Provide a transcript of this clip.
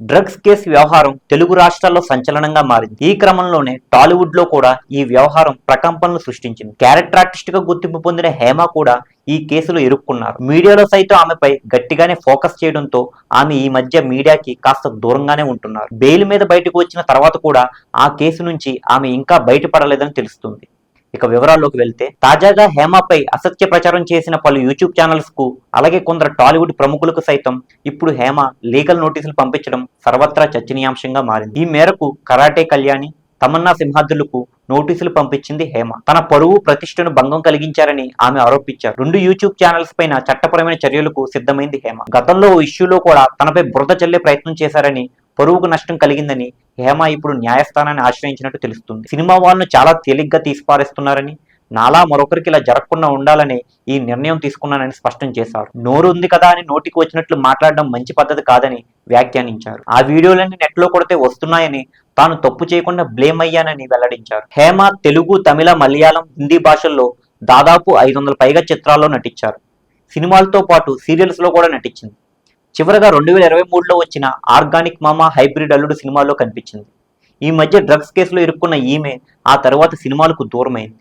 Drugs case వ్యవహారం తెలుగు రాష్ట్రాల్లో సంచలనంగా మారింది. ఈ క్రమంలోనే టాలీవుడ్లో కూడా ఈ వ్యవహారం ప్రకంపనలు సృష్టించింది. క్యారెక్టర్ ఆర్టిస్ట్గా గుర్తింపు పొందిన హేమ కూడా ఈ కేసులో ఇరుక్కున్నారు. మీడియాలో సైతం ఆమెపై గట్టిగానే ఫోకస్ చేయడంతో ఆమె ఈ మధ్య మీడియాకి కాస్త దూరంగానే ఉంటున్నారు. బెయిల్ మీద బయటకు వచ్చిన తర్వాత కూడా ఆ కేసు నుంచి ఆమె ఇంకా బయటపడలేదని తెలుస్తుంది. ఇక వివరాల్లోకి వెళ్తే తాజాగా హేమపై అసత్య ప్రచారం చేసిన పలు యూట్యూబ్ ఛానల్స్కు అలాగే కొందరు టాలీవుడ్ ప్రముఖులకు సైతం ఇప్పుడు హేమ లీగల్ నోటీసులు పంపించడం సర్వత్రా చర్చనీయాంశంగా మారింది. ఈ మేరకు కరాటే కళ్యాణి తమన్నా సింహాద్రులకు నోటీసులు పంపించింది హేమ. తన పరువు ప్రతిష్టను భంగం కలిగించారని ఆమె ఆరోపించారు. రెండు యూట్యూబ్ ఛానల్స్ పైన చట్టపరమైన చర్యలకు సిద్ధమైంది హేమ. గతంలో ఓ ఇష్యూలో కూడా తనపై బురద చల్లే ప్రయత్నం చేశారని పరువుకు నష్టం కలిగిందని హేమ ఇప్పుడు న్యాయస్థానాన్ని ఆశ్రయించినట్టు తెలుస్తుంది. సినిమా వాళ్ళను చాలా తేలిగ్గా తీసిపారేస్తున్నారని నాలా మరొకరికి ఇలా జరగకుండా ఉండాలని ఈ నిర్ణయం తీసుకున్నానని స్పష్టం చేశారు. నోరు ఉంది కదా అని నోటికి వచ్చినట్లు మాట్లాడడం మంచి పద్ధతి కాదని వ్యాఖ్యానించారు. ఆ వీడియోలన్నీ నెట్లో కొడితే వస్తున్నాయని తాను తప్పు చేయకుండా బ్లేమ్ అయ్యానని వెల్లడించారు. హేమ తెలుగు తమిళ మలయాళం హిందీ భాషల్లో దాదాపు ఐదు వందల పైగా చిత్రాల్లో నటించారు. సినిమాలతో పాటు సీరియల్స్లో కూడా నటించింది. చివరగా రెండు వేల ఇరవై మూడులో వచ్చిన ఆర్గానిక్ మామా హైబ్రిడ్ అల్లుడు సినిమాలో కనిపించింది. ఈ మధ్య డ్రగ్స్ కేసులో ఇరుక్కున్న ఈమె ఆ తర్వాత సినిమాలకు దూరమైంది.